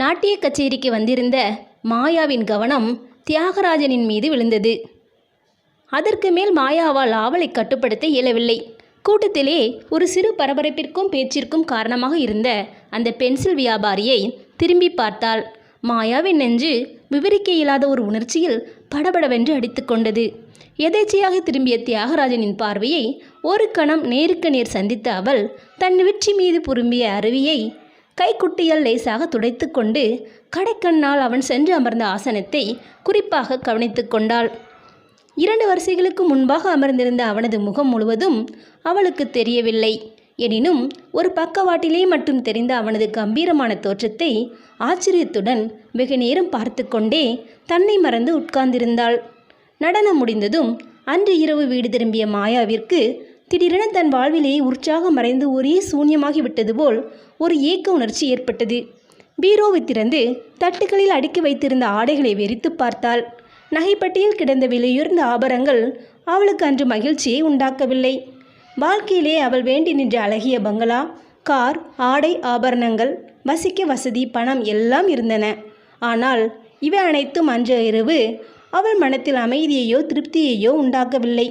நாட்டிய கச்சேரிக்கு வந்திருந்த மாயாவின் கவனம் தியாகராஜனின் மீது விழுந்தது. அதற்கு மேல் மாயாவால் ஆவலை கட்டுப்படுத்த இயலவில்லை. கூட்டத்திலே ஒரு சிறு பரபரப்பிற்கும் பேச்சிற்கும் காரணமாக இருந்த அந்த பென்சில் வியாபாரியை திரும்பி பார்த்தாள். மாயாவின் நெஞ்சு விவரிக்க இயலாத ஒரு உணர்ச்சியில் படபடவென்று அடித்துக்கொண்டது எதேச்சையாக திரும்பிய தியாகராஜனின் பார்வையை ஒரு கணம் நேருக்கு நேர் சந்தித்த அவள் தன் வெற்றி மீது புரும்பிய அருவியை கைக்குட்டியால் லேசாக துடைத்து கொண்டு கடைக்கண்ணால் அவன் சென்று அமர்ந்த ஆசனத்தை குறிப்பாக கவனித்து கொண்டாள். இரண்டு வரிசைகளுக்கு முன்பாக அமர்ந்திருந்த அவனது முகம் முழுவதும் அவளுக்கு தெரியவில்லை. எனினும் ஒரு பக்கவாட்டிலே மட்டும் தெரிந்த அவனது கம்பீரமான தோற்றத்தை ஆச்சரியத்துடன் வெகு நேரம் பார்த்து கொண்டே தன்னை மறந்து உட்கார்ந்திருந்தாள். நடனம் முடிந்ததும் அன்று இரவு வீடு திரும்பிய மாயாவிற்கு திடீரென தன் வாழ்விலே உற்சாகம் மறைந்து ஒரே சூன்யமாகி விட்டது போல் ஒரு ஏக்க உணர்ச்சி ஏற்பட்டது. பீரோவை திறந்து தட்டுகளில் அடுக்கி வைத்திருந்த ஆடைகளை வெறித்து பார்த்தாள். நகைப்பட்டியில் கிடந்த விலையுயர்ந்த ஆபரங்கள் அவளுக்கு அன்று மகிழ்ச்சியை உண்டாக்கவில்லை. வாழ்க்கையிலே அவள் வேண்டி நின்ற அழகிய பங்களா கார் ஆடை ஆபரணங்கள் வசிக்க வசதி பணம் எல்லாம் இருந்தன. ஆனால் இவை அனைத்தும் அன்று இரவு அவள் மனத்தில் அமைதியையோ திருப்தியையோ உண்டாக்கவில்லை.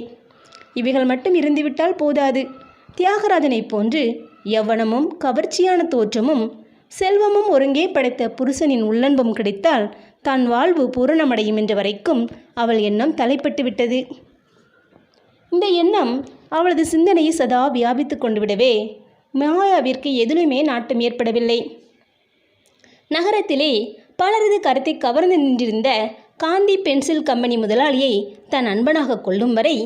இவைகள் மட்டும் இருந்துவிட்டால் போதாது. தியாகராஜனைப் போன்று யவனமும் கவர்ச்சியான தோற்றமும் செல்வமும் ஒருங்கே படைத்த புருஷனின் உள்ளன்பும் கிடைத்தால் தான் வாழ்வு பூரணமடையும் என்ற வரைக்கும் அவள் எண்ணம் தலைப்பட்டு விட்டது. இந்த எண்ணம் அவளது சிந்தனையை சதா வியாபித்து கொண்டு விடவே மாயாவிற்கு எதிலுமே நாட்டம் ஏற்படவில்லை. நகரத்திலே பலரது கருத்தை கவர்ந்து நின்றிருந்த காந்தி பென்சில் கம்பெனி முதலாளியை தன் அன்பனாக கொள்ளும் வரை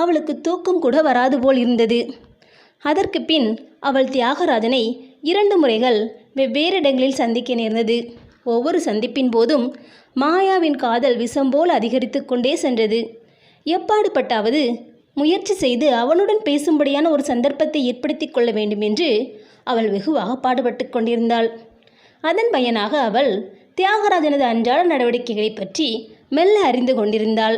அவளுக்கு தூக்கம் கூட வராது போல் இருந்தது. அதற்கு பின் அவள் தியாகராஜனை இரண்டு முறைகள் வெவ்வேறு இடங்களில் சந்திக்க நேர்ந்தது. ஒவ்வொரு சந்திப்பின் போதும் மாயாவின் காதல் விஷம் போல் அதிகரித்து கொண்டே சென்றது. எப்பாடுபட்டாவது முயற்சி செய்து அவனுடன் பேசும்படியான ஒரு சந்தர்ப்பத்தை ஏற்படுத்தி கொள்ள வேண்டும் என்று அவள் வெகுவாக பாடுபட்டு கொண்டிருந்தாள். அதன் பயனாக அவள் தியாகராஜனது அன்றாட நடவடிக்கைகளை பற்றி மெல்ல அறிந்து கொண்டிருந்தாள்.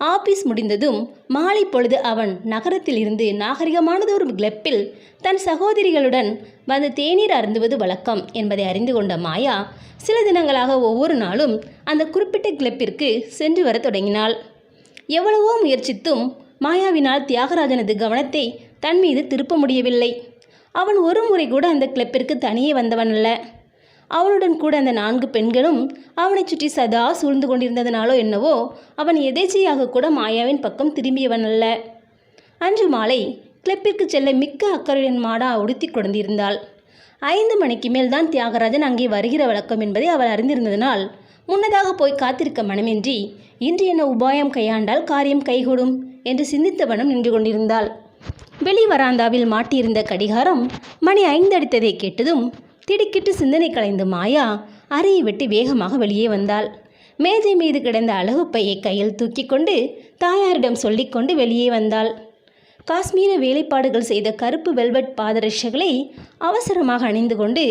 ஆபீஸ் முடிந்ததும் மாலை பொழுது அவன் நகரத்தில் இருந்து நாகரிகமானது ஒரு கிளப்பில் தன் சகோதரிகளுடன் வந்து தேநீர் அருந்துவது வழக்கம் என்பதை அறிந்து கொண்ட மாயா சில தினங்களாக ஒவ்வொரு நாளும் அந்த குறிப்பிட்ட கிளப்பிற்கு சென்று வர தொடங்கினாள். எவ்வளவோ முயற்சித்தும் மாயாவினால் தியாகராஜனது கவனத்தை தன் மீது திருப்ப முடியவில்லை. அவன் ஒரு முறை கூட அந்த கிளப்பிற்கு தனியே வந்தவன் அல்ல. அவனுடன் கூட அந்த நான்கு பெண்களும் அவனை சுற்றி சதா சூழ்ந்து கொண்டிருந்ததனாலோ என்னவோ அவன் எதேச்சையாக கூட மாயாவின் பக்கம் திரும்பியவன் அல்ல. அன்று மாலை கிளப்பிற்கு செல்ல மிக்க அக்கறையுடன் மாடா உடுத்தி கொண்டிருந்தாள். ஐந்து மணிக்கு மேல் தான் தியாகராஜன் அங்கே வருகிற வழக்கம் என்பதை அவள் அறிந்திருந்ததனால் முன்னதாக போய் காத்திருக்க மனமின்றி இன்று என்ன உபாயம் கையாண்டால் காரியம் கைகூடும் என்று சிந்தித்தவனும் நின்று கொண்டிருந்தாள். வெளி வராந்தாவில் மாட்டியிருந்த கடிகாரம் மணி ஐந்து அடித்ததை கேட்டதும் திடுக்கிட்டு சிந்தனை கலைந்த மாயா அறையை விட்டு வேகமாக வெளியே வந்தாள். மேஜை மீது கிடந்த அழகு பையை கையில் தூக்கி கொண்டு தாயாரிடம் சொல்லிக்கொண்டு வெளியே வந்தாள். காஷ்மீர வேலைப்பாடுகள் செய்த கருப்பு வெல்வெட் பாதரட்சைகளை அவசரமாக அணிந்து கொண்டு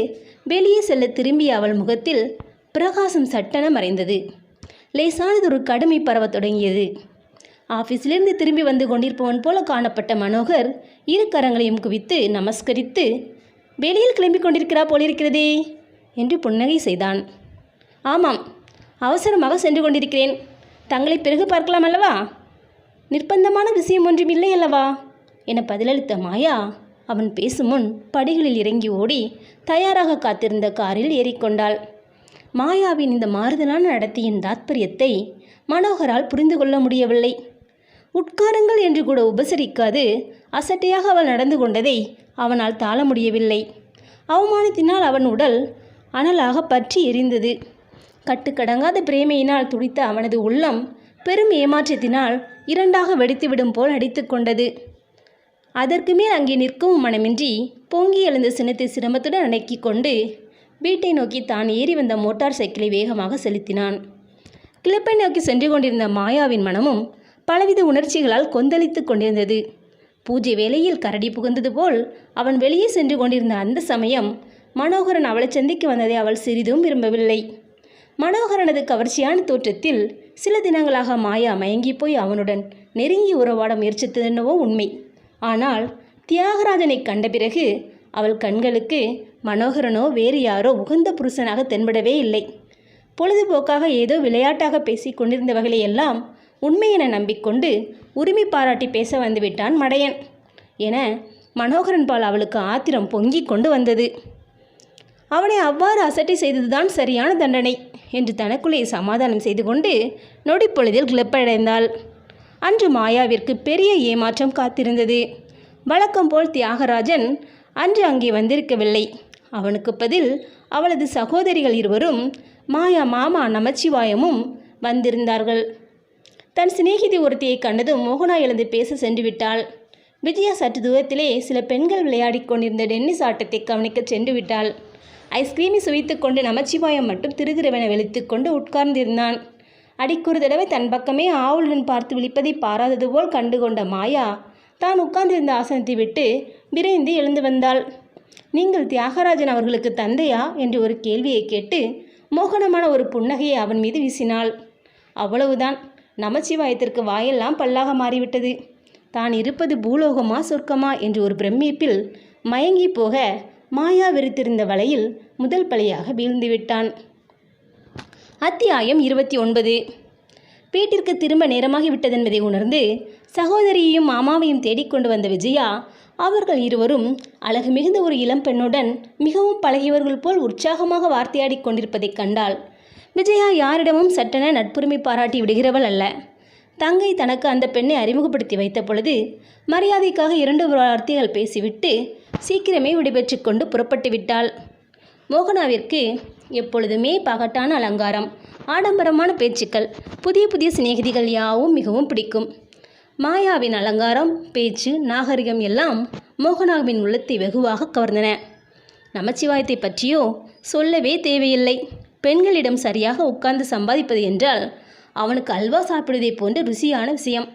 வெளியே செல்ல திரும்பிய அவள் முகத்தில் பிரகாசம் சட்டென மறைந்தது. லேசானதொரு கடுமை பரவத் தொடங்கியது. ஆஃபீஸிலிருந்து திரும்பி வந்து கொண்டிருப்பவன் போல காணப்பட்ட மனோகர் இரு கரங்களையும் குவித்து நமஸ்கரித்து வெளியில் கிளம்பிக் கொண்டிருக்கிறா போலிருக்கிறதே என்று புன்னகை செய்தான். ஆமாம் அவசரமாக சென்று கொண்டிருக்கிறேன். தங்களை பிறகு பார்க்கலாம் அல்லவா? நிர்பந்தமான விஷயம் ஒன்றும் இல்லை அல்லவா? என பதிலளித்த மாயா அவன் பேசும் முன் படிகளில் இறங்கி ஓடி தயாராக காத்திருந்த காரில் ஏறிக்கொண்டாள். மாயாவின் இந்த மாறுதலான நடத்தியின் தாத்பரியத்தை மனோகரால் புரிந்து கொள்ள முடியவில்லை. உட்காருங்கள் என்று கூட உபசரிக்காது அசட்டையாக அவள் நடந்து கொண்டதை அவனால் தாழ முடியவில்லை. அவமானத்தினால் அவன் உடல் அனலாக பற்றி எரிந்தது. கட்டுக்கடங்காத பிரேமையினால் துடித்த அவனது உள்ளம் பெரும் ஏமாற்றத்தினால் இரண்டாக வெடித்துவிடும் போல் அடித்து கொண்டது. அதற்கு மேல் அங்கே நிற்கவும் மனமின்றி பொங்கி எழுந்த சினத்தை சிரமத்துடன் அடக்கி கொண்டு வீட்டை நோக்கி தான் ஏறி வந்த மோட்டார் சைக்கிளை வேகமாக செலுத்தினான். கிளப்பை நோக்கி சென்று கொண்டிருந்த மாயாவின் மனமும் பலவித உணர்ச்சிகளால் கொந்தளித்து கொண்டிருந்தது. பூஜை வேளையில் கரடி புகுந்தது போல் அவன் வெளியே சென்று கொண்டிருந்த அந்த சமயம் மனோகரன் அவளை சந்திக்க வந்ததை அவள் சிறிதும் விரும்பவில்லை. மனோகரனது கவர்ச்சியான தோற்றத்தில் சில தினங்களாக மாயா மயங்கி போய் அவனுடன் நெருங்கி உறவாட முயற்சித்ததென்னவோ உண்மை. ஆனால் தியாகராஜனை கண்ட பிறகு அவள் கண்களுக்கு மனோகரனோ வேறு யாரோ உகந்த புருஷனாக தென்படவே இல்லை. பொழுதுபோக்காக ஏதோ விளையாட்டாக பேசிக் கொண்டிருந்தவர்களையெல்லாம் உண்மை என நம்பிக்கொண்டு உரிமை பாராட்டி பேச வந்துவிட்டான் மடையன் என மனோகரன் பால் அவளுக்கு ஆத்திரம் பொங்கிக் கொண்டு வந்தது. அவனை அவ்வாறு அசட்டை செய்ததுதான் சரியான தண்டனை என்று தனக்குள்ளே சமாதானம் செய்து கொண்டு நொடிப்பொழுதில் கிளப்படைந்தாள். அன்று மாயாவிற்கு பெரிய ஏமாற்றம் காத்திருந்தது. வழக்கம் போல் தியாகராஜன் அன்று அங்கே வந்திருக்கவில்லை. அவனுக்கு பதில் அவளது சகோதரிகள் இருவரும் மாயா மாமா நமச்சிவாயமும் வந்திருந்தார்கள். தன் சிநேகிதி ஒருத்தியை கண்டதும் மோகனா எழுந்து பேச சென்று விட்டாள் விஜயா சற்று தூரத்திலே சில பெண்கள் விளையாடிக் கொண்டிருந்த டென்னிஸ் ஆட்டத்தை கவனிக்கச் சென்று விட்டாள் ஐஸ்கிரீமை சுவைத்து கொண்டு நமச்சிவாயம் மட்டும் திருதிரவென வெளித்து கொண்டு உட்கார்ந்திருந்தான். அடிக்கொரு தடவை தன் பக்கமே ஆவலுடன் பார்த்து விழிப்பதை பாராதது போல் கண்டு கொண்ட மாயா தான் உட்கார்ந்திருந்த ஆசனத்தை விட்டு விரைந்து எழுந்து வந்தாள். நீங்கள் தியாகராஜன் அவர்களுக்கு தந்தையா? என்று ஒரு கேள்வியை கேட்டு மோகனமான ஒரு புன்னகையை அவன் மீது வீசினாள். அவ்வளவுதான். நமச்சிவாயத்திற்கு வாயெல்லாம் பல்லாக மாறிவிட்டது. தான் இருப்பது பூலோகமா சொர்க்கமா என்று ஒரு பிரமிப்பில் மயங்கி போக மாயா விரித்திருந்த வலையில் முதல் பலியாக வீழ்ந்து விட்டான். அத்தியாயம் இருபத்தி ஒன்பது. வீட்டிற்கு திரும்ப நேரமாகிவிட்டதென்பதை உணர்ந்து சகோதரியையும் மாமாவையும் தேடிக்கொண்டு வந்த விஜயா அவர்கள் இருவரும் அழகு மிகுந்த ஒரு இளம் பெண்ணுடன் மிகவும் பழகியவர்கள் போல் உற்சாகமாக வார்த்தையாடிக் கொண்டிருப்பதைக் கண்டாள். விஜயா யாரிடமும் சட்டென நட்புரிமை பாராட்டி விடுகிறவள் அல்ல. தங்கை தனக்கு அந்த பெண்ணை அறிமுகப்படுத்தி வைத்த பொழுது மரியாதைக்காக இரண்டு வார்த்தைகள் பேசிவிட்டு சீக்கிரமே விடைபெற்று கொண்டு புறப்பட்டு விட்டாள். மோகனாவிற்கு எப்பொழுதுமே பகட்டான அலங்காரம் ஆடம்பரமான பேச்சுக்கள் புதிய புதிய சிநேகிதிகள் யாவும் மிகவும் பிடிக்கும். மாயாவின் அலங்காரம் பேச்சு நாகரிகம் எல்லாம் மோகனாவின் உள்ளத்தை வெகுவாக கவர்ந்தன. நமச்சிவாயத்தை பற்றியோ சொல்லவே தேவையில்லை. பெண்களிடம் சரியாக உட்கார்ந்து சம்பாதிப்பது என்றால் அவனுக்கு அல்வா சாப்பிடுவதை போன்ற ருசியான விஷயம்.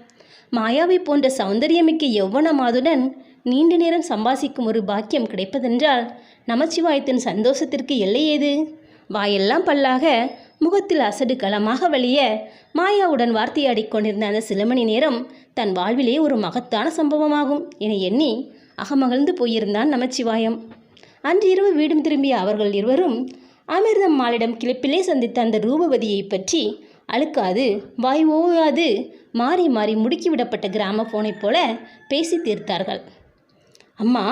மாயாவை போன்ற சௌந்தரியமிக்க யௌவனமாதுடன் நீண்ட நேரம் சம்பாசிக்கும் ஒரு பாக்கியம் கிடைப்பதென்றால் நமச்சிவாயத்தின் சந்தோஷத்திற்கு எல்லை ஏது? வாயெல்லாம் பல்லாக முகத்தில் அசடு களமாக வழிய மாயாவுடன் வார்த்தையாடிக் கொண்டிருந்த அந்த சில மணி நேரம் தன் வாழ்விலே ஒரு மகத்தான சம்பவமாகும் என எண்ணி அகமகிழ்ந்து போயிருந்தான் நமச்சிவாயம். அன்று இரவு வீடும் திரும்பிய அவர்கள் இருவரும் அமிர்தம் மாலிடம் கிளிப்பிலே சந்தித்த அந்த ரூபவதியை பற்றி அழுக்காது வாய் ஓயாது மாறி மாறி முடுக்கிவிடப்பட்ட கிராம போனைப் போல பேசி தீர்த்தார்கள். அம்மா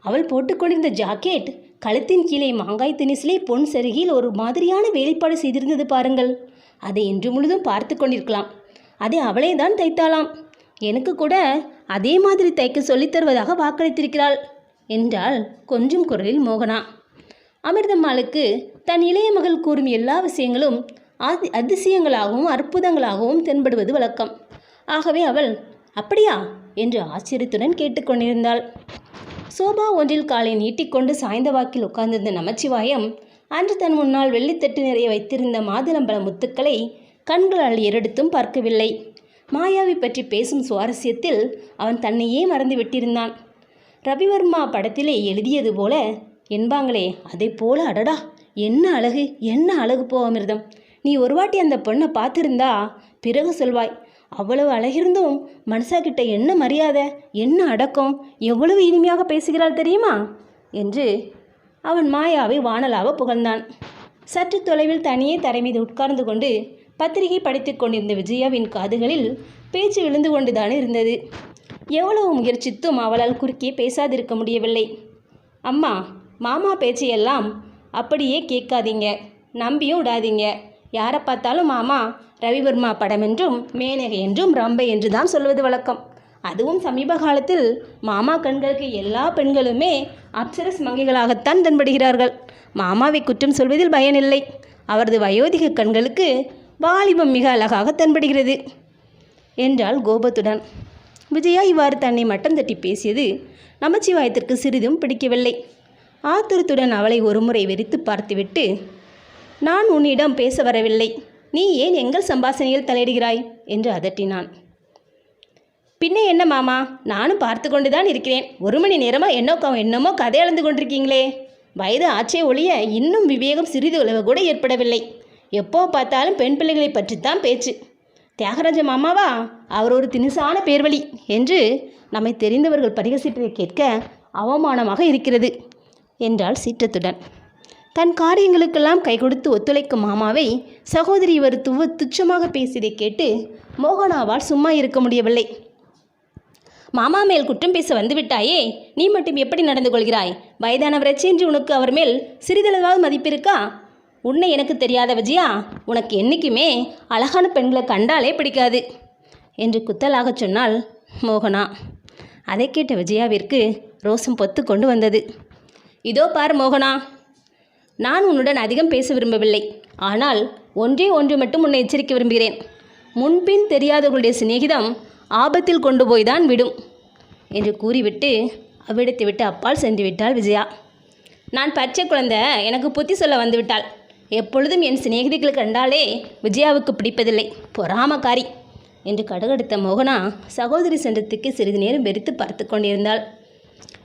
அவள் போட்டுக்கொண்டிருந்த ஜாக்கெட் கழுத்தின் கீழே மாங்காய் தினிசிலே பொன் செருகில் ஒரு மாதிரியான வேலைப்பாடு செய்திருந்தது பாருங்கள். அதை இன்று முழுதும் பார்த்து கொண்டிருக்கலாம். அதை அவளே தான் தைத்தாளாம். எனக்கு கூட அதே மாதிரி தைக்க சொல்லித் தருவதாக வாக்களித்திருக்கிறாள் என்றாள் கொஞ்சம் குரலில் மோகனா. அமிர்தம்மாளுக்கு தன் இளைய மகள் கூறும் எல்லா விஷயங்களும் அதி அதிசயங்களாகவும் அற்புதங்களாகவும் தென்படுவது வழக்கம். ஆகவே அவள் அப்படியா? என்று ஆச்சரியத்துடன் கேட்டுக்கொண்டிருந்தாள். சோபா ஒன்றில் காலை நீட்டிக்கொண்டு சாய்ந்த வாக்கில் உட்கார்ந்திருந்த நமச்சிவாயம் அன்று தன் முன்னால் வெள்ளித்தட்டு நிறைய வைத்திருந்த மாதுளம்பழ முத்துக்களை கண்களால் இரடுத்தும் பார்க்கவில்லை. மாயாவை பற்றி பேசும் சுவாரஸ்யத்தில் அவன் தன்னையே மறந்து விட்டிருந்தான். ரவிவர்மா படத்திலே எழுதியது போல என்பாங்களே அதே போல அடடா என்ன அழகு என்ன அழகு போ அமிர்தம். நீ ஒரு வாட்டி அந்த பொண்ணை பார்த்துருந்தா பிறகு சொல்வாய் அவ்வளவு அழகிருந்தும் மனசாக்கிட்ட என்ன மரியாதை என்ன அடக்கம் எவ்வளவு இனிமையாக பேசுகிறாள் தெரியுமா? என்று அவன் மாயாவை வானலாக புகழ்ந்தான். சற்று தொலைவில் தனியே தரை மீது உட்கார்ந்து கொண்டு பத்திரிகை படித்துக் கொண்டிருந்த விஜயாவின் காதுகளில் பேச்சு விழுந்து கொண்டுதான் இருந்தது. எவ்வளவு முயற்சித்தும் அவளால் குறுக்கே பேசாதிருக்க முடியவில்லை. அம்மா மாமா பேச்சையெல்லாம் அப்படியே கேட்காதீங்க. நம்பியும் விடாதீங்க. யாரை பார்த்தாலும் மாமா ரவிவர்மா படம் என்றும் மேனகை என்றும் ரம்பை என்று தான் சொல்வது வழக்கம். அதுவும் சமீப காலத்தில் மாமா கண்களுக்கு எல்லா பெண்களுமே அப்சரஸ் மங்கைகளாகத்தான் தென்படுகிறார்கள். மாமாவை குற்றம் சொல்வதில் பயனில்லை. அவரது வயோதிக கண்களுக்கு வாலிபம் மிக அழகாக தென்படுகிறது. என்றாள் கோபத்துடன். விஜயா இவ்வாறு தன்னை மட்டம் தட்டி பேசியது நமச்சிவாயத்திற்கு சிறிதும் பிடிக்கவில்லை. ஆத்திரத்துடன் அவளை ஒருமுறை வெறித்து பார்த்துவிட்டு நான் உன்னிடம் பேச வரவில்லை. நீ ஏன் எங்கள் சம்பாசனையில் தலையிடுகிறாய்? என்று அதட்டினான். பின்னே என்ன மாமா? நானும் பார்த்து கொண்டு தான் இருக்கிறேன். ஒரு மணி நேரமாக என்னோ என்னமோ கதை அளந்து கொண்டிருக்கீங்களே. வயது ஆச்சே ஒழிய இன்னும் விவேகம் சிறிது உழவு கூட ஏற்படவில்லை. எப்போ பார்த்தாலும் பெண் பிள்ளைகளை பற்றித்தான் பேச்சு. தியாகராஜ மாமாவா? அவர் ஒரு தினுசான பேர்வழி என்று நம்மை தெரிந்தவர்கள் பரிகசிப்பதை கேட்க அவமானமாக இருக்கிறது. என்றாள் சீற்றத்துடன். தன் காரியங்களுக்கெல்லாம் கை கொடுத்து ஒத்துழைக்கும் மாமாவை சகோதரி இவர் துவ துச்சமாக பேசியதை கேட்டு மோகனாவால் சும்மா இருக்க முடியவில்லை. மாமா மேல் குற்றம் பேச வந்துவிட்டாயே நீ மட்டும் எப்படி நடந்து கொள்கிறாய்? வயதானவரை சென்று உனக்கு அவர் மேல் சிறிதளவாவது மதிப்பு இருக்கா உன்னை எனக்கு தெரியாத விஜயா உனக்கு என்றைக்குமே அழகான பெண்களை கண்டாலே பிடிக்காது என்று குத்தலாகச் சொன்னாள் மோகனா. அதை கேட்ட விஜயாவிற்கு ரோசம் பொத்து கொண்டு வந்தது. இதோ பார் மோகனா. நான் உன்னுடன் அதிகம் பேச விரும்பவில்லை. ஆனால் ஒன்றே ஒன்று மட்டும் உன்னை எச்சரிக்க விரும்புகிறேன். முன்பின் தெரியாதவர்களுடைய சிநேகிதம் ஆபத்தில் கொண்டு போய்தான் விடும் என்று கூறிவிட்டு அவ்விடத்தை விட்டு அப்பால் சென்று விட்டாள் விஜயா. நான் பச்சை குழந்தை எனக்கு புத்தி சொல்ல வந்துவிட்டாள். எப்பொழுதும் என் சிநேகிதிகள் கண்டாலே விஜயாவுக்கு பிடிப்பதில்லை. பொறாமக்காரி என்று கடுகடுத்த மோகனா சகோதரி சென்றத்துக்கு சிறிது நேரம் வெறித்து பார்த்து கொண்டிருந்தாள்.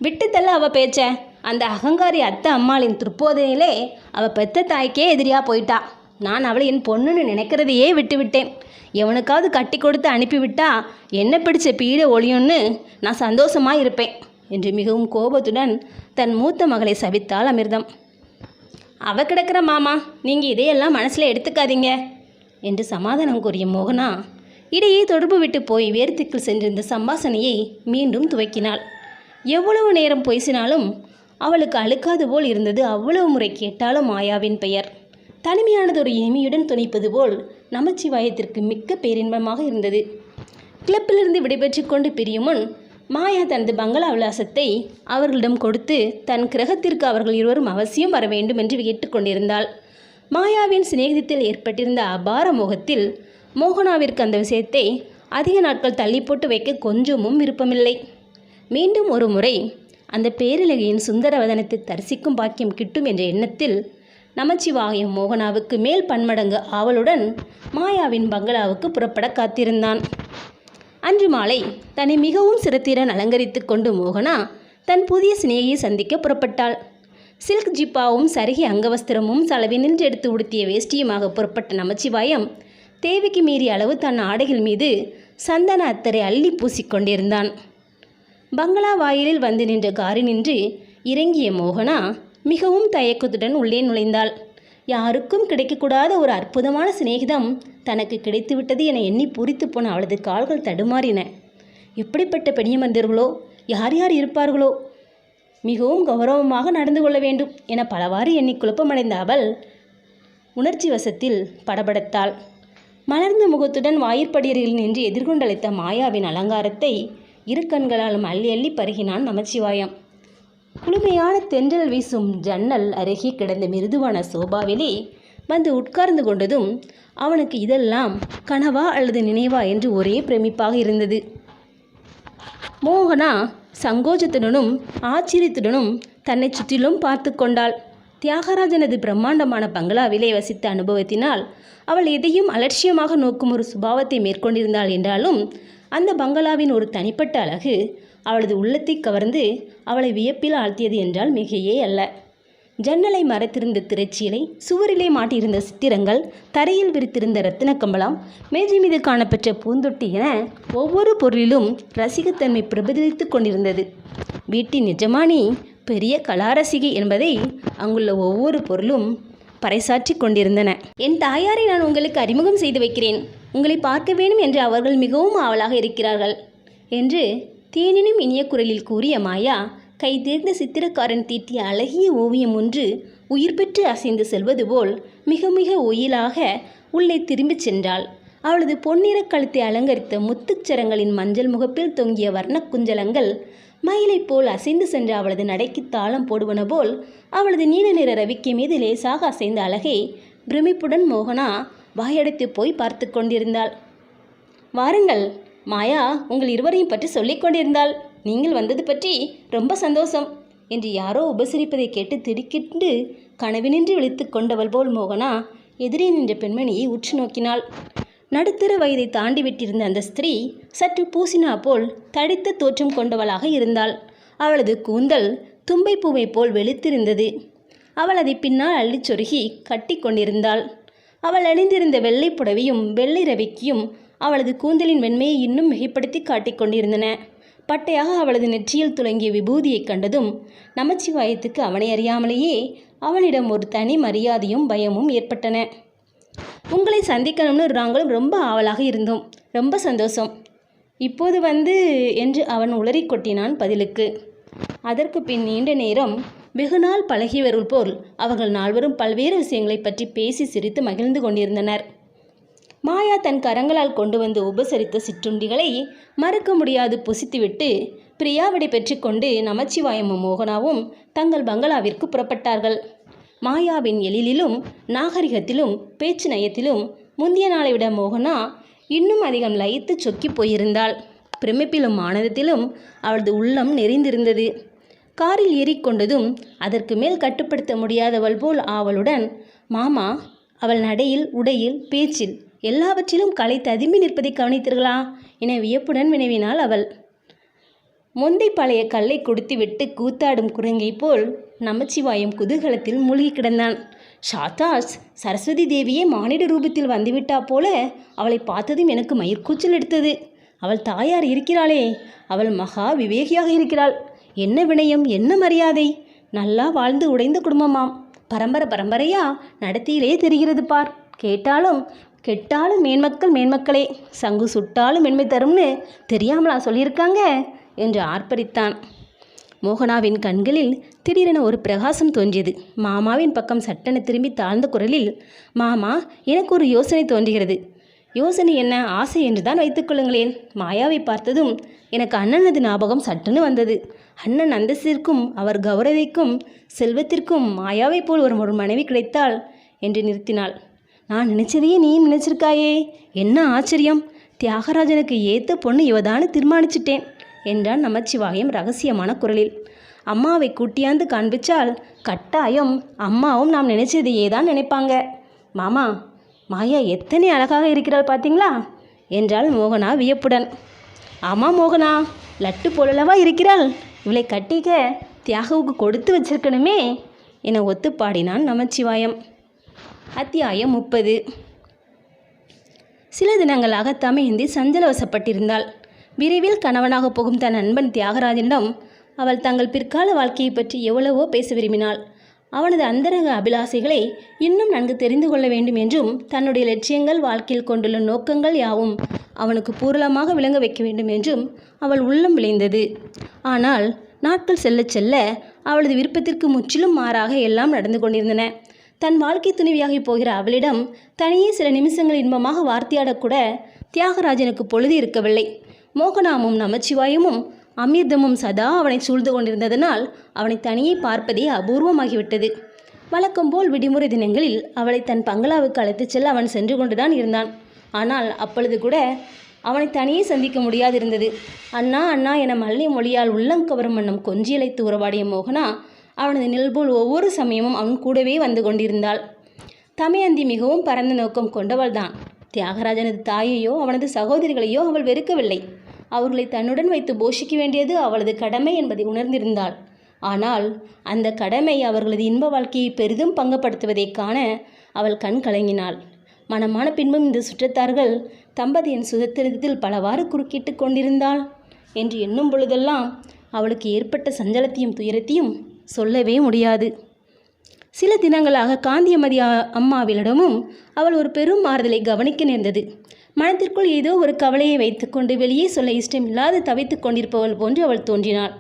விட்டு தள்ள அவ பேச்ச. அந்த அகங்காரி அத்தை அம்மாளின் துர்ப்போதனையிலே அவள் பெத்த தாய்க்கே எதிரியாக போயிட்டா. நான் அவளை என் பொண்ணுன்னு நினைக்கிறதையே விட்டுவிட்டேன். எவனுக்காவது கட்டி கொடுத்து அனுப்பிவிட்டா என்ன பிடிச்ச பீட ஒளியும்னு நான் சந்தோஷமாக இருப்பேன் என்று மிகவும் கோபத்துடன் தன் மூத்த மகளை சவித்தாள் அமிர்தம். அவ கிடக்கிற மாமா நீங்கள் இதையெல்லாம் மனசில் எடுத்துக்காதீங்க என்று சமாதானம் கூறிய மோகனா இடையே தொடர்பு விட்டு போய் வேர்த்திக்குள் சென்றிருந்த சம்பாசனையை மீண்டும் துவக்கினாள். எவ்வளவு நேரம் பேசினாலும் அவளுக்கு அழுக்காது போல் இருந்தது அவ்வளவு முறை கேட்டாலும் மாயாவின் பெயர். தனிமையானதொரு இனிமையுடன் துணைப்பது போல் நமச்சிவாயத்திற்கு மிக்க பேரின்பமாக இருந்தது. கிளப்பிலிருந்து விடைபெற்று கொண்டு பிரியும் முன் மாயா தனது பங்களா விலாசத்தை அவர்களிடம் கொடுத்து தன் கிரகத்திற்கு அவர்கள் இருவரும் அவசியம் வர வேண்டும் என்று கேட்டுக்கொண்டிருந்தாள் மாயாவின் சிநேகிதத்தில் ஏற்பட்டிருந்த அபார மோகத்தில் மோகனாவிற்கு அந்த விஷயத்தை அதிக நாட்கள் தள்ளி போட்டு வைக்க கொஞ்சமும் விருப்பமில்லை. மீண்டும் ஒரு முறை அந்த பேரிலகையின் சுந்தரவதனத்தை தரிசிக்கும் பாக்கியம் கிட்டும் என்ற எண்ணத்தில் நமச்சிவாயம் மோகனாவுக்கு மேல் பன்மடங்கு ஆவலுடன் மாயாவின் பங்களாவுக்கு புறப்பட காத்திருந்தான். அன்று மாலை தன்னை மிகவும் சிரத்திரன் அலங்கரித்து கொண்டு மோகனா தன் புதிய சிநேகியை சந்திக்க புறப்பட்டாள். சில்க் ஜிப்பாவும் சருகி அங்கவஸ்திரமும் சலவினின்று எடுத்து உடுத்திய வேஷ்டியுமாக புறப்பட்ட நமச்சிவாயம் தேவைக்கு மீறிய அளவு தன் ஆடைகள் மீது சந்தன அத்தரை அள்ளி பூசிக்கொண்டிருந்தான். பங்களா வாயிலில் வந்து நின்ற காரி நின்று இறங்கிய மோகனா மிகவும் தயக்கத்துடன் உள்ளே நுழைந்தாள். யாருக்கும் கிடைக்கக்கூடாத ஒரு அற்புதமான சிநேகிதம் தனக்கு கிடைத்துவிட்டது என எண்ணி பூரித்து போன அவளது கால்கள் தடுமாறின. எப்படிப்பட்ட பெணியமந்தர்களோ யார் யார் இருப்பார்களோ? மிகவும் கௌரவமாக நடந்து கொள்ள வேண்டும் என பலவாறு எண்ணி குழப்பமடைந்த அவள் உணர்ச்சி வசத்தில் படபடத்தாள். மலர்ந்த முகத்துடன் வாயிற்படியரில் நின்று எதிர்கொண்டளித்த மாயாவின் அலங்காரத்தை இரு கண்களாலும் அள்ளி அள்ளி பருகினான் நமச்சிவாயம். குளுமையான தென்றல் வீசும் ஜன்னல் அருகே கிடந்த மிருதுவான சோபாவிலே வந்து உட்கார்ந்து கொண்டதும் அவனுக்கு இதெல்லாம் கனவா அல்லது நினைவா என்று ஒரே பிரமிப்பாக இருந்தது. மோகனா சங்கோஜத்துடனும் ஆச்சரியத்துடனும் தன்னை சுற்றிலும் பார்த்து கொண்டாள். தியாகராஜனது பிரம்மாண்டமான பங்களாவிலே வசித்த அனுபவத்தினால் அவள் எதையும் அலட்சியமாக நோக்கும் ஒரு சுபாவத்தை மேற்கொண்டிருந்தாள் என்றாலும் அந்த பங்களாவின் ஒரு தனிப்பட்ட அழகு அவளது உள்ளத்தை கவர்ந்து அவளை வியப்பில் ஆழ்த்தியது என்றால் மிகையே அல்ல. ஜன்னலை மறைத்திருந்த திரைச்சீலை சுவரிலே மாட்டியிருந்த சித்திரங்கள் தரையில் விரித்திருந்த ரத்தின கம்பளம் மேஜை மீது காணப்பெற்ற பூந்தொட்டி என ஒவ்வொரு பொருளிலும் ரசிகத்தன்மை பிரதிபலித்து கொண்டிருந்தது. வீட்டின் நிஜமானி பெரிய கலாரசிகை என்பதை அங்குள்ள ஒவ்வொரு பொருளும் பறைசாற்றி கொண்டிருந்தன. என் தாயாரை நான் உங்களுக்கு அறிமுகம் செய்து வைக்கிறேன். உங்களை பார்க்க வேண்டும் என்று அவர்கள் மிகவும் ஆவலாக இருக்கிறார்கள் என்று தேனினும் இனிய குரலில் கூறிய மாயா கை தேர்ந்த சித்திரக்காரன் தீட்டிய அழகிய ஓவியம் ஒன்று உயிர் பெற்று அசைந்து செல்வது போல் மிக மிக ஒயிலாக உள்ளே திரும்பிச் சென்றாள். அவளது பொன்னிற கழுத்தை அலங்கரித்த முத்துச்சரங்களின் மஞ்சள் முகப்பில் தொங்கிய வர்ணக் குஞ்சலங்கள் மயிலைப் போல் அசைந்து சென்ற அவளது நடைக்கு தாளம் போடுவன போல் அவளது நீல நிற ரவிக்கை மீது லேசாக அசைந்த அழகை பிரமிப்புடன் மோகனா வாயடைத்து போய் பார்த்து கொண்டிருந்தாள். வாருங்கள் மாயா உங்கள் இருவரையும் பற்றி சொல்லிக் கொண்டிருந்தாள். நீங்கள் வந்தது பற்றி ரொம்ப சந்தோஷம் என்று யாரோ உபசரிப்பதை கேட்டு திடுக்கிட்டு கனவினின்றி விழித்து கொண்டவள் போல் மோகனா எதிரே நின்ற பெண்மணியை உற்று நோக்கினாள். நடுத்தர வயதை தாண்டி விட்டிருந்த அந்த ஸ்திரீ சற்று பூசினா போல் தடித்த தோற்றம் கொண்டவளாக இருந்தாள். அவளது கூந்தல் தும்பை பூவை போல் வெளுத்திருந்தது. அவள் அதை பின்னால் அள்ளிச் சொருகி கட்டி கொண்டிருந்தாள். அவள் அணிந்திருந்த வெள்ளை புடவையும் வெள்ளை ரவிக்கியும் அவளது கூந்தலின் வெண்மையை இன்னும் மிகைப்படுத்தி காட்டிக்கொண்டிருந்தன பட்டையாக அவளது நெற்றியில் துளங்கிய விபூதியைக் கண்டதும் நமச்சிவாயத்துக்கு அவனை அறியாமலேயே அவனிடம் ஒரு தனி மரியாதையும் பயமும் ஏற்பட்டன. உங்களை சந்திக்கணும்னு நாங்களும் ரொம்ப ஆவலாக இருந்தோம். ரொம்ப சந்தோஷம். இப்போது வந்து என்று அவன் உளறி கொட்டினான் பதிலுக்கு. அதற்கு பின் நீண்ட நேரம் வெகுநாள் பழகியவர்கள் போல் அவர்கள் நால்வரும் பல்வேறு விஷயங்களைப் பற்றி பேசி சிரித்து மகிழ்ந்து கொண்டிருந்தனர். மாயா தன் கரங்களால் கொண்டு வந்து உபசரித்த சிற்றுண்டிகளை மறக்க முடியாது புசித்துவிட்டு பிரியாவிடை பெற்றுக்கொண்டு நமச்சிவாயமும் மோகனாவும் தங்கள் பங்களாவிற்கு புறப்பட்டார்கள். மாயாவின் எழிலிலும் நாகரிகத்திலும் பேச்சு நயத்திலும் முந்திய நாளை விட மோகனா இன்னும் அதிகம் லயித்து சொக்கி போயிருந்தாள். பிரமிப்பிலும் ஆனந்தத்திலும் அவளது உள்ளம் நெறிந்திருந்தது காரில் ஏறிக்கொண்டதும் அதற்கு மேல் கட்டுப்படுத்த முடியாதவள் போல் ஆவலுடன் மாமா அவள் நடையில் உடையில் பேச்சில் எல்லாவற்றிலும் கலை ததும்பி நிற்பதை கவனித்தீர்களா? என வியப்புடன் வினவினாள் அவள். முந்தை பழைய கல்லை கொடுத்துவிட்டு கூத்தாடும் குரங்கை போல் நமச்சிவாயம் குதூகலத்தில் மூழ்கி கிடந்தான். ஷாத்தாஸ் சரஸ்வதி தேவியே மானிட ரூபத்தில் வந்துவிட்டா போல அவளை பார்த்ததும் எனக்கு மயிர்கூச்சல் எடுத்தது. அவள் தாயார் இருக்கிறாளே அவள் மகா விவேகியாக இருக்கிறாள். என்ன வினயம் என்ன மரியாதை? நல்லா வாழ்ந்து உடைந்த குடும்பமாம். பரம்பரை பரம்பரையா நடத்தியிலே தெரிகிறது பார். கேட்டாலும் கெட்டாலும் மேன்மக்கள் மேன்மக்களே. சங்கு சுட்டாலும் மென்மை தரும்னு தெரியாமலா சொல்லியிருக்காங்க? என்று ஆர்ப்பரித்தான். மோகனாவின் கண்களில் திடீரென ஒரு பிரகாசம் தோன்றியது. மாமாவின் பக்கம் சட்டென திரும்பி தாழ்ந்த குரலில் மாமா எனக்கு ஒரு யோசனை தோன்றுகிறது. யோசனை என்ன? ஆசை என்று தான் வைத்துக்கொள்ளுங்களேன் மாயாவை பார்த்ததும் எனக்கு அண்ணனது ஞாபகம் சட்டுன்னு வந்தது. அண்ணன் அந்தஸ்திற்கும் அவர் கௌரவிக்கும் செல்வத்திற்கும் மாயாவைப் போல் ஒரு ஒரு மனைவி கிடைத்தாள் என்று நிறுத்தினாள். நான் நினைச்சதையே நீயும் நினைச்சிருக்காயே. என்ன ஆச்சரியம். தியாகராஜனுக்கு ஏத்த பொண்ணு இவதான்னு தீர்மானிச்சிட்டேன் என்றான் நமச்சிவாயம் ரகசியமான குரலில். அம்மாவை கூட்டியாந்து காண்பிச்சால் கட்டாயம் அம்மாவும் நாம் நினைச்சதையே தான் நினைப்பாங்க. மாமா மாயா எத்தனை அழகாக இருக்கிறாள் பார்த்தீங்களா என்றாள் மோகனா வியப்புடன். ஆமாம் மோகனா லட்டு போலவா இருக்கிறாள். இவளை கட்டிக்க தியாகுவுக்கு கொடுத்து வச்சிருக்கணுமே என ஒத்து பாடினான் நமச்சிவாயம். அத்தியாயம் முப்பது. சில தினங்களாக தமையந்தி சஞ்சலவசப்பட்டிருந்தாள். விரைவில் கணவனாக போகும் தன் நண்பன் தியாகராஜனிடம் அவள் தங்கள் பிற்கால வாழ்க்கையை பற்றி எவ்வளவோ பேச விரும்பினாள். அவனது அந்தரக அபிலாசைகளை இன்னும் நன்கு தெரிந்து கொள்ள வேண்டும் என்றும் தன்னுடைய லட்சியங்கள் வாழ்க்கையில் கொண்டுள்ள நோக்கங்கள் யாவும் அவனுக்கு பூரளமாக விளங்க வைக்க வேண்டும் என்றும் அவள் உள்ளம் விளைந்தது. ஆனால் நாட்கள் செல்லச் செல்ல அவளது விருப்பத்திற்கு முற்றிலும் மாறாக எல்லாம் நடந்து கொண்டிருந்தன. தன் வாழ்க்கை துணைவியாகி போகிற அவளிடம் தனியே சில நிமிஷங்கள் இன்பமாக வார்த்தையாடக்கூட தியாகராஜனுக்கு பொழுது இருக்கவில்லை. மோகனாமும் நமச்சிவாயமும் அமிர்தமும் சதா அவனை சூழ்ந்து கொண்டிருந்ததனால் அவனை தனியே பார்ப்பதே அபூர்வமாகிவிட்டது. வழக்கம் போல் விடுமுறை தினங்களில் அவளை தன் பங்களாவுக்கு அழைத்துச் செல்ல அவன் சென்று கொண்டுதான் இருந்தான். ஆனால் அப்பொழுது கூட அவனை தனியே சந்திக்க முடியாதிருந்தது. அண்ணா அண்ணா என மல்லிய மொழியால் உள்ளங்கவரும் வண்ணம் கொஞ்சியலைத்து உறவாடிய மோகனா அவனது நெல்போல் ஒவ்வொரு சமயமும் அவன் கூடவே வந்து கொண்டிருந்தாள். தமையந்தி மிகவும் பரந்த நோக்கம் கொண்டவள்தான். தியாகராஜனது தாயையோ அவனது சகோதரிகளையோ அவள் வெறுக்கவில்லை. அவர்களை தன்னுடன் வைத்து போஷிக்க வேண்டியது அவளது கடமை என்பதை உணர்ந்திருந்தாள். ஆனால் அந்த கடமை அவர்களது இன்ப வாழ்க்கையை பெரிதும் பங்கப்படுத்துவதைக் காண அவள் கண் கலங்கினாள். மனமான பின்பும் இந்த சுற்றத்தார்கள் தம்பதியின் சுதந்திரத்தில் பலவாறு குறுக்கிட்டு கொண்டிருந்தாள் என்று எண்ணும் பொழுதெல்லாம் அவளுக்கு ஏற்பட்ட சஞ்சலத்தையும் துயரத்தையும் சொல்லவே முடியாது. சில தினங்களாக காந்தியமதி அம்மாவிடமும் அவள் ஒரு பெரும் மாறுதலை கவனிக்க நேர்ந்தது. மனத்திற்குள் ஏதோ ஒரு கவலையை வைத்துக்கொண்டு வெளியே சொல்ல இஷ்டமில்லாது தவித்துக் கொண்டிருப்பவள் போன்று அவள் தோன்றினாள்.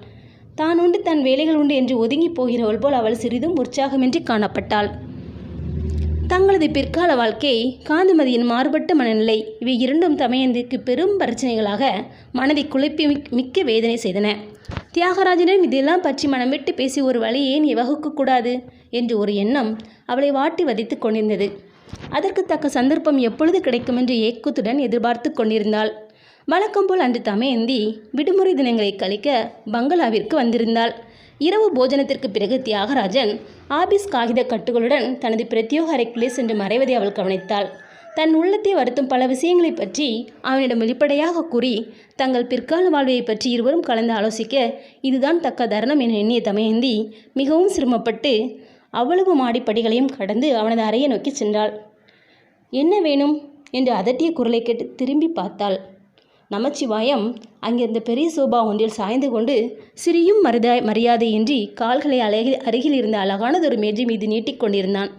தான் உண்டு தன் வேலைகள் உண்டு என்று ஒதுங்கி போகிறவள் போல் அவள் சிறிதும் உற்சாகமின்றி காணப்பட்டாள். தங்களது பிற்கால வாழ்க்கை காந்திமதியின் மாறுபட்ட மனநிலை இவை இரண்டும் தமையந்திற்கு பெரும் பிரச்சனைகளாக மனதை குழப்பி மிக்- மிக்க வேதனை செய்தன. தியாகராஜனிடம் இதெல்லாம் பற்றி மனம் விட்டு பேசி ஒரு வழி ஏன் வகுக்கக்கூடாது என்று ஒரு எண்ணம் அவளை வாட்டி வதைத்துக் கொண்டிருந்தது. அதற்கு தக்க சந்தர்ப்பம் எப்பொழுது கிடைக்கும் என்று ஏக்கத்துடன் எதிர்பார்த்து கொண்டிருந்தாள். வழக்கம் போல் அன்று தமையந்தி விடுமுறை தினங்களை கழிக்க பங்களாவிற்கு வந்திருந்தாள். இரவு போஜனத்திற்கு பிறகு தியாகராஜன் ஆபீஸ் காகித கட்டுகளுடன் தனது பிரத்யோக அறைக்குள்ளே சென்று மறைவதை அவள் கவனித்தாள். தன் உள்ளத்தை வருத்தும் பல விஷயங்களை பற்றி அவனிடம் வெளிப்படையாக கூறி தங்கள் பிற்கால வாழ்வையை பற்றி இருவரும் கலந்து ஆலோசிக்க இதுதான் தக்க தருணம் என எண்ணிய தமயந்தி மிகவும் சிரமப்பட்டு அவ்வளவு மாடிப்படிகளையும் கடந்து அவனது அறையை நோக்கி சென்றாள். என்ன வேணும்? என்று அதட்டிய குரலை கேட்டு திரும்பி பார்த்தாள். நமச்சிவாயம் அங்கிருந்த பெரிய சோபா ஒன்றில் சாய்ந்து கொண்டு சிறியும் மரிதா மரியாதையின்றி கால்களை அழகி அருகில் இருந்த அழகானதொரு மேஜை மீது நீட்டிக் கொண்டிருந்தான்.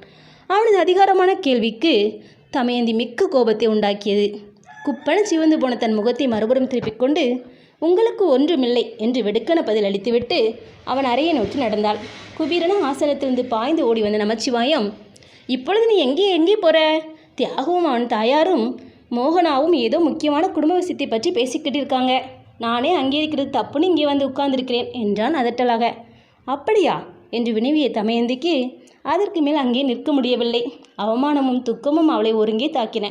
அவனது அதிகாரமான கேள்விக்கு தமையந்தி மிக்க கோபத்தை உண்டாக்கியது. குப்பன சிவந்து போன தன் முகத்தை மறுபுறம் திருப்பிக் கொண்டு உங்களுக்கு ஒன்றுமில்லை என்று வெடுக்கன பதில் அளித்துவிட்டு அவன் அறையை நோக்கி நடந்தாள். குபீரன ஆசனத்திலிருந்து பாய்ந்து ஓடி வந்த நமச்சிவாயம் இப்பொழுது நீ எங்கே எங்கே போற? தியாகவும் அவன் தாயாரும் மோகனாவும் ஏதோ முக்கியமான குடும்ப விஷயத்தை பற்றி பேசிக்கிட்டு இருக்காங்க. நானே அங்கே இருக்கிறது தப்புன்னு இங்கே வந்து உட்கார்ந்திருக்கிறேன் என்றான் அதட்டலாக. அப்படியா? என்று வினவிய தமயந்திக்கு அதற்கு மேல் அங்கே நிற்க முடியவில்லை. அவமானமும் துக்கமும் அவளை ஒருங்கே தாக்கின.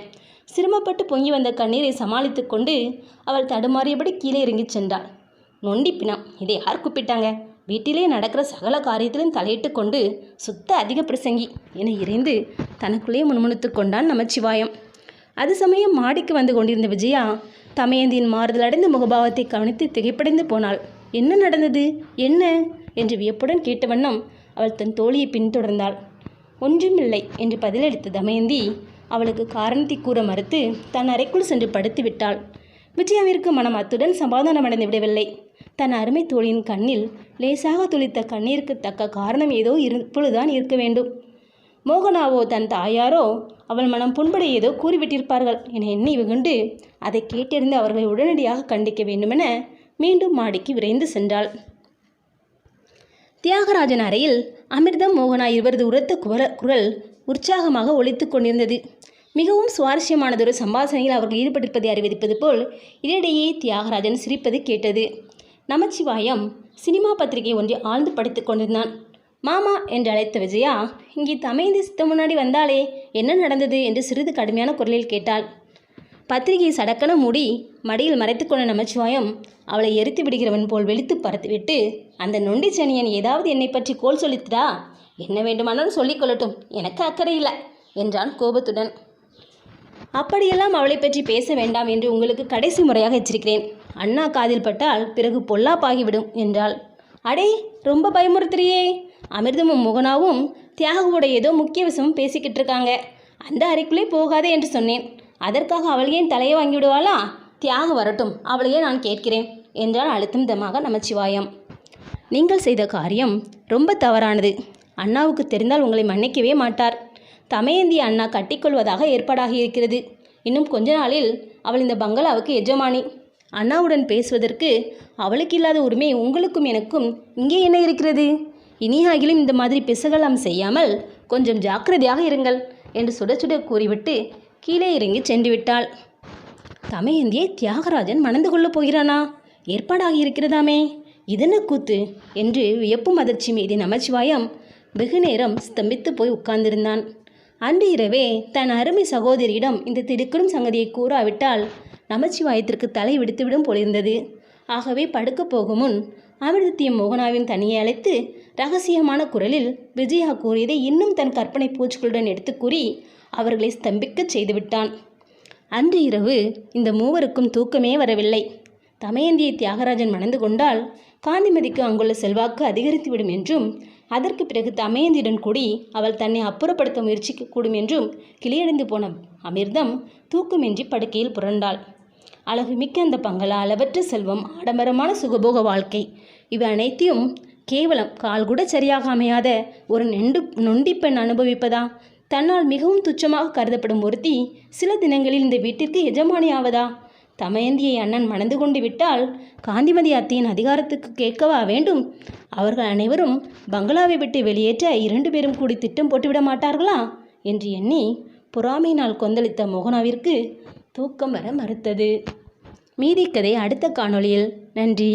சிரமப்பட்டு பொங்கி வந்த கண்ணீரை சமாளித்து கொண்டு அவள் தடுமாறியபடி கீழே இறங்கிச் சென்றாள். நொண்டி பிணம். இதை யார் கூப்பிட்டாங்க? வீட்டிலே நடக்கிற சகல காரியத்திலும் தலையிட்டு கொண்டு சுத்த அதிக பிரசங்கி என இறைந்து தனக்குள்ளே முணுமுணுத்து கொண்டான் நமச்சிவாயம். அது சமயம் மாடிக்கு வந்து கொண்டிருந்த விஜயா தமயந்தியின் மாறுதலடைந்த முகபாவத்தை கவனித்து திகைப்படைந்து போனாள். என்ன நடந்தது? என்ன? என்று வியப்புடன் கேட்ட வண்ணம் அவள் தன் தோழியை பின்தொடர்ந்தாள். ஒன்றுமில்லை என்று பதிலளித்த தமயந்தி அவளுக்கு காரணத்தை கூற மறுத்து தன் அறைக்குள் சென்று படுத்து விட்டாள். விஜயாவிற்கு மனம் அத்துடன் சமாதானமடைந்து விடவில்லை. தன் அருமை தோழியின் கண்ணில் லேசாக துளித்த கண்ணீருக்கு தக்க காரணம் ஏதோ இப்பொழுதுதான் இருக்க வேண்டும். மோகனாவோ தன் தாயாரோ அவள் மனம் புண்பட ஏதோ கூறிவிட்டிருப்பார்கள் என எண்ணி வெகுண்டு அதை கேட்டறிந்து அவர்களை உடனடியாக கண்டிக்க வேண்டுமென மீண்டும் மாடிக்கு விரைந்து சென்றாள். தியாகராஜன் அறையில் அமிர்தம் மோகனா இருவரது உரத்த குரல் குரல் உற்சாகமாக ஒழித்து கொண்டிருந்தது. மிகவும் சுவாரஸ்யமானதொரு சம்பாஷணையில் அவர்கள் ஈடுபட்டிருப்பதை அறிவிப்பது போல் இதனிடையே தியாகராஜன் சிரிப்பது கேட்டது. நமச்சிவாயம் சினிமா பத்திரிகை ஒன்றை ஆழ்ந்து படித்து கொண்டிருந்தான். மாமா என்று அழைத்த விஜயா இங்கே தமைந்து சித்த முன்னாடி வந்தாலே என்ன நடந்தது? என்று சிறிது கடுமையான குரலில் கேட்டாள். பத்திரிகையை சடக்கன மூடி மடியில் மறைத்துக்கொண்ட நமச்சிவாயம் அவளை எரித்து விடுகிறவன் போல் வெளுத்து பறத்துவிட்டு அந்த நொண்டி சனியன் ஏதாவது என்னை பற்றி கோல் சொல்லித்தா என்ன வேண்டுமானாலும் சொல்லிக்கொள்ளட்டும் எனக்கு அக்கறை இல்லை என்றான் கோபத்துடன். அப்படியெல்லாம் அவளை பற்றி பேச வேண்டாம் என்று உங்களுக்கு கடைசி முறையாக எச்சரிக்கிறேன். அண்ணா காதில் பட்டால் பிறகு பொல்லாப்பாகிவிடும் என்றாள். அடே ரொம்ப பயமுறுத்துறியே. அமிர்தமும் முகனாவும் தியாகுவோட ஏதோ முக்கிய விஷயமும் பேசிக்கிட்டு இருக்காங்க. அந்த அறைக்குள்ளே போகாதே என்று சொன்னேன். அதற்காக அவள் ஏன் தலையை வாங்கி விடுவாளா தியாக வரட்டும் அவளையே நான் கேட்கிறேன் என்றால் அழுத்தம் தமாக நமச்சிவாயம். நீங்கள் செய்த காரியம் ரொம்ப தவறானது. அண்ணாவுக்கு தெரிந்தால் உங்களை மன்னிக்கவே மாட்டார். தமையந்தி அண்ணா கட்டிக்கொள்வதாக ஏற்பாடாகி இருக்கிறது இன்னும் கொஞ்ச நாளில் அவள் இந்த பங்களாவுக்கு எஜமானி. அண்ணாவுடன் பேசுவதற்கு அவளுக்கு இல்லாத உரிமை உங்களுக்கும் எனக்கும் இங்கே என்ன இருக்கிறது? இனியாகிலும் இந்த மாதிரி பிசகலாம் செய்யாமல் கொஞ்சம் ஜாக்கிரதையாக இருங்கள் என்று சுட சுட கூறிவிட்டு கீழே இறங்கி சென்று விட்டாள் தமையந்தியை தியாகராஜன் மணந்து கொள்ளப் போகிறானா? ஏற்பாடாகி இருக்கிறதாமே இதென்ன கூத்து? என்று வியப்பும் அதிர்ச்சி மீது நமச்சிவாயம் வெகு நேரம் ஸ்தம்பித்து போய் உட்கார்ந்திருந்தான். அன்று இரவே தன் அருமை சகோதரியிடம் இந்த திடுக்கிடும் சங்கதியை கூறாவிட்டால் நமச்சிவாயத்திற்கு தலை விடுத்துவிடும் போலிருந்தது. ஆகவே படுக்கப் போகும் முன் அமிர்தத்தையும் மோகனாவின் தனியை அழைத்து ரகசியமான குரலில் விஜயா கூறியதை இன்னும் தன் கற்பனை பூச்சிகளுடன் எடுத்து கூறி அவர்களை ஸ்தம்பிக்கச் செய்துவிட்டான். அன்று இரவு இந்த மூவருக்கும் தூக்கமே வரவில்லை. தமயந்தியை தியாகராஜன் மணந்து கொண்டால் காந்திமதிக்கு அங்குள்ள செல்வாக்கு அதிகரித்துவிடும் என்றும் அதற்கு பிறகு தமயந்தியுடன் கூடி அவள் தன்னை அப்புறப்படுத்த முயற்சிக்கக்கூடும் என்றும் கிளியடைந்து போன அமிர்தம் தூக்கமின்றி படுக்கையில் புரண்டாள். அழகு மிக்க அந்த பங்களா அளவற்ற செல்வம் ஆடம்பரமான சுகபோக வாழ்க்கை. இவை அனைத்தையும் கேவலம் கால் கூட சரியாக அமையாத ஒரு நெண்டு நொண்டி பெண் அனுபவிப்பதா? தன்னால் மிகவும் துச்சமாக கருதப்படும் ஒருத்தி சில தினங்களில் இந்த வீட்டிற்கு எஜமானி ஆவதா தமயந்தியை அண்ணன் மணந்து கொண்டு விட்டால் காந்திமதி அத்தையின் அதிகாரத்துக்கு கேட்கவா வேண்டும்? அவர்கள் அனைவரும் பங்களாவை விட்டு வெளியேற்ற இரண்டு பேரும் கூடி திட்டம் போட்டுவிட மாட்டார்களா? என்று எண்ணி பொறாமையினால் கொந்தளித்த மோகனாவிற்கு தூக்கம் வர மறுத்தது. மீதி கதை அடுத்த காணொளியில். நன்றி.